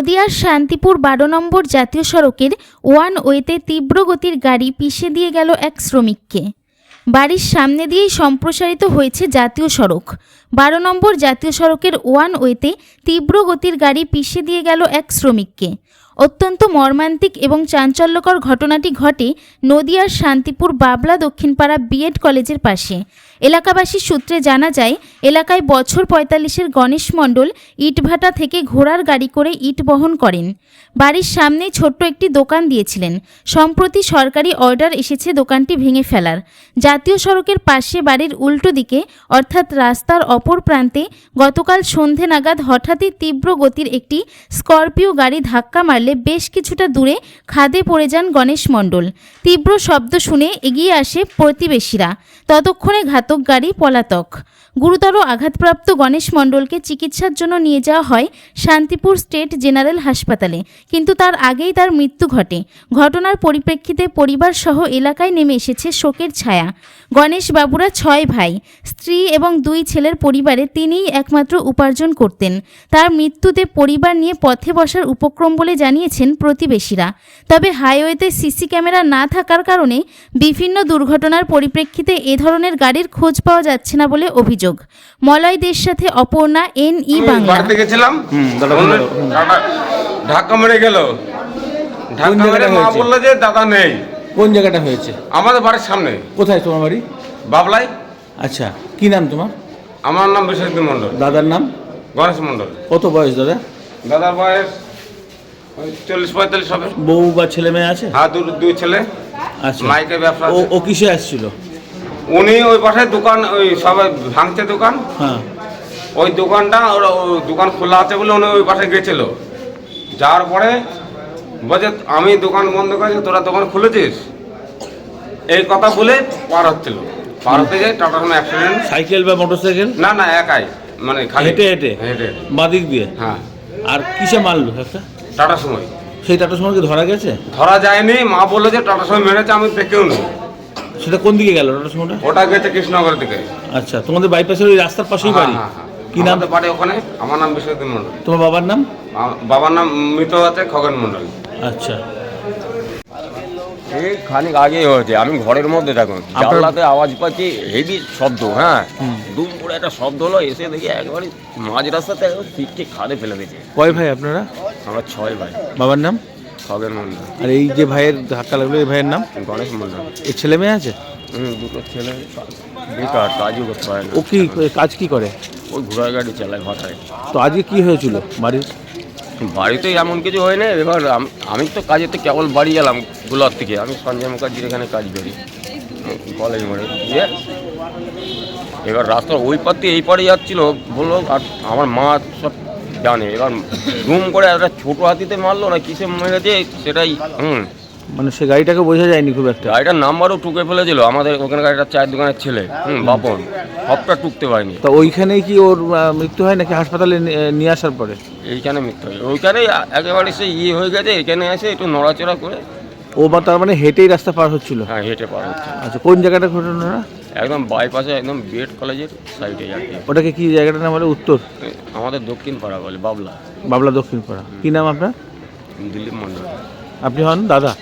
নদিয়ার শান্তিপুর বারো নম্বর জাতীয় সড়কের ওয়ান ওয়েতে তীব্র গতির গাড়ি পিষে দিয়ে গেল এক শ্রমিককে। বাড়ির সামনে দিয়েই সম্প্রসারিত হয়েছে জাতীয় সড়ক। বারো নম্বর জাতীয় সড়কের ওয়ান ওয়েতে তীব্র গতির গাড়ি পিষে দিয়ে গেল এক শ্রমিককে। অত্যন্ত মর্মান্তিক এবং চাঞ্চল্যকর ঘটনাটি ঘটে নদিয়ার শান্তিপুর বাবলা দক্ষিণপাড়া বিএড কলেজের পাশে। এলাকাবাসীর সূত্রে জানা যায়, এলাকায় বছর পঁয়তাল্লিশের গণেশ মণ্ডল ইটভাটা থেকে ঘোড়ার গাড়ি করে ইট বহন করেন। বাড়ির সামনেই ছোট্ট একটি দোকান দিয়েছিলেন। সম্প্রতি সরকারি অর্ডার এসেছে দোকানটি ভেঙে ফেলার। জাতীয় সড়কের পাশে বাড়ির উল্টো দিকে, অর্থাৎ রাস্তার অপর প্রান্তে, গতকাল সন্ধে নাগাদ হঠাৎই তীব্র গতির একটি স্করপিও গাড়ি ধাক্কা মারলে বেশ কিছুটা দূরে খাদে পড়ে যান গণেশ মণ্ডল। তীব্র শব্দ শুনে এগিয়ে আসে প্রতিবেশীরা। ততক্ষণে ঘাতক গাড়ি পলাতক। গুরুতর আঘাতপ্রাপ্ত গণেশ মণ্ডলকে চিকিৎসার জন্য নিয়ে যাওয়া হয় শান্তিপুর স্টেট জেনারেল হাসপাতালে। কিন্তু তার আগেই তার মৃত্যু ঘটে। ঘটনার পরিপ্রেক্ষিতে পরিবার সহ এলাকায় নেমে এসেছে শোকের ছায়া। গণেশ বাবুরা ছয় ভাই, স্ত্রী এবং দুই ছেলের পরিবারে তিনিই একমাত্র উপার্জন করতেন। তার মৃত্যুতে পরিবার নিয়ে পথে বসার উপক্রম বলে জানিয়েছেন প্রতিবেশীরা। তবে হাইওয়েতে সিসি ক্যামেরা না থাকার কারণে বিভিন্ন দুর্ঘটনার পরিপ্রেক্ষিতে এ ধরনের গাড়ির খোঁজ পাওয়া যাচ্ছে না বলে অভিযোগ। মলয়দের সাথে অপর্ণা এন ই বাংলা। বাড়িতে গেছিলাম। ধাক্কা মেরে গেল। ধাক্কা মেরে মা বলল যে দাদা নেই। কোন জায়গাটা হয়েছে? আমাদের বাড়ির সামনে। কোথায় তোমার বাড়ি? বাবলাই। আচ্ছা কি নাম তোমার? আমার নাম বিশ্বজিৎ মণ্ডল। দাদার নাম? গণেশ মণ্ডল। কত বয়স দাদা? দাদার বয়স ওই চল্লিশ পঁয়তাল্লিশ হবে। বউ বা ছেলে মেয়ে আছে? হ্যাঁ দু দুই ছেলে। আচ্ছা। মাইকে ব্যবসা। ও কিসে আসছিল? উনি ওই পাশে দোকান ওই সবাই ভাঙছে দোকান। হ্যাঁ। ওই দোকানটা ওর দোকান খোলা আছে বলে উনি ওই পাশে গেছিল। যাওয়ার পরে বলছে আমি দোকান বন্ধ করেছি তোরা দোকান খুলেছিস? এই কথা বলে পার হচ্ছিল। পার হতে যায় টাটার সময় অ্যাক্সিডেন্ট সাইকেল বা মোটরসাইকেল? না না একাই। মানে খালি হেঁটে হেঁটে? হেঁটে। বাদিক দিয়ে? হ্যাঁ। আর কিসে মারলো একটা? টাটার সময়। সেই টাটার সময় কি ধরা গেছে? ধরা যায়নি মা বলল যে টাটার সময় মেরেছে আমি দেখেও নি। সেটা কোন দিকে গেল? টাটার সময়টা ওটা গেছে কৃষ্ণনগরের দিকে। আচ্ছা তোমাদের বাইপাসের ওই রাস্তার পাশেই বাড়ি? হ্যাঁ, হ্যাঁ, হ্যাঁ। কি নাম? বাড়ি ওখানে। আমার নাম বিশ্বজিৎ মণ্ডল। তোমার বাবার নাম? বাবার নাম মৃত আছে খগেন মণ্ডল। আচ্ছা। এই খানিক আগেই হয়েছে। আমি ঘরের মধ্যে থাকুন। আপনার- জানলাতে আওয়াজ পাচ্ছি হেভি শব্দ হ্যাঁ। দুম করে একটা শব্দ হলো এসে দেখি একবারে মাঝ রাস্তাতে একদম ঠিক ঠিক খাদে ফেলে দিয়েছে। কয় ভাই আপনারা? আমরা ছয় ভাই। বাবার নাম? খগের মন্ডল। আর এই যে ভাইয়ের ধাক্কা লাগল এই ভাইয়ের নাম? গণেশ মন্ডল। এই ছেলে মেয়ে আছে? দুটো ছেলে বেকার কাজও করতে পারে না। ও কি কাজ কি করে? ওই ঘোড়ার গাড়ি চালায় ভাটায় তো আজকে কি হয়েছিল বাড়ির? বাড়িতে এমন কিছু হয় না এবার আম- আমি তো কাজে তো কেবল বাড়ি গেলাম গোলার থেকে। আমি সঞ্জয় মুখার্জির এখানে কাজ করি কলেজ মোড়ে। দিয়ে এবার রাস্তার ওই পার দিয়ে এই পারে যাচ্ছিল বলল আর আমার মা সব জানে। এবার রুম করে একটা ছোটো হাতিতে মারলো না কিসে মেরেছে সেটাই হুম। মানে সে গাড়িটাকে বোঝা যায়নি খুব একটা। গাড়িটার নাম্বারও টুকে ফেলেছিল আমাদের ওখানে গাড়িটা চায়ের দোকানের ছেলে হুম বাপন। সবটা টুকতে পারেনি। তা ওইখানে কি ওর আহ, মৃত্যু হয় নাকি হাসপাতালে নি- নিয়ে আসার পরে? এইখানে মৃত্যু হয়েছে ওইখানেই একেবারে সে ইয়ে হয়ে গেছে এখানে এসে একটু নড়াচড়া করে ও বা তার মানে হেঁটেই রাস্তা পার হচ্ছিল? হ্যাঁ হেঁটে পার হচ্ছে। আচ্ছা কোন জায়গাটা ঘটনা? একদম বাইপাসে একদম বিএড কলেজের সাইডে যাচ্ছে। ওটাকে কি জায়গাটার নাম বলে? উত্তর? আমাদের দক্ষিণ পাড়া বলে বাবলা। বাবলা দক্ষিণ পাড়া। কি নাম আপনার? দিলীপ মন্ডল আপনি হন দাদা?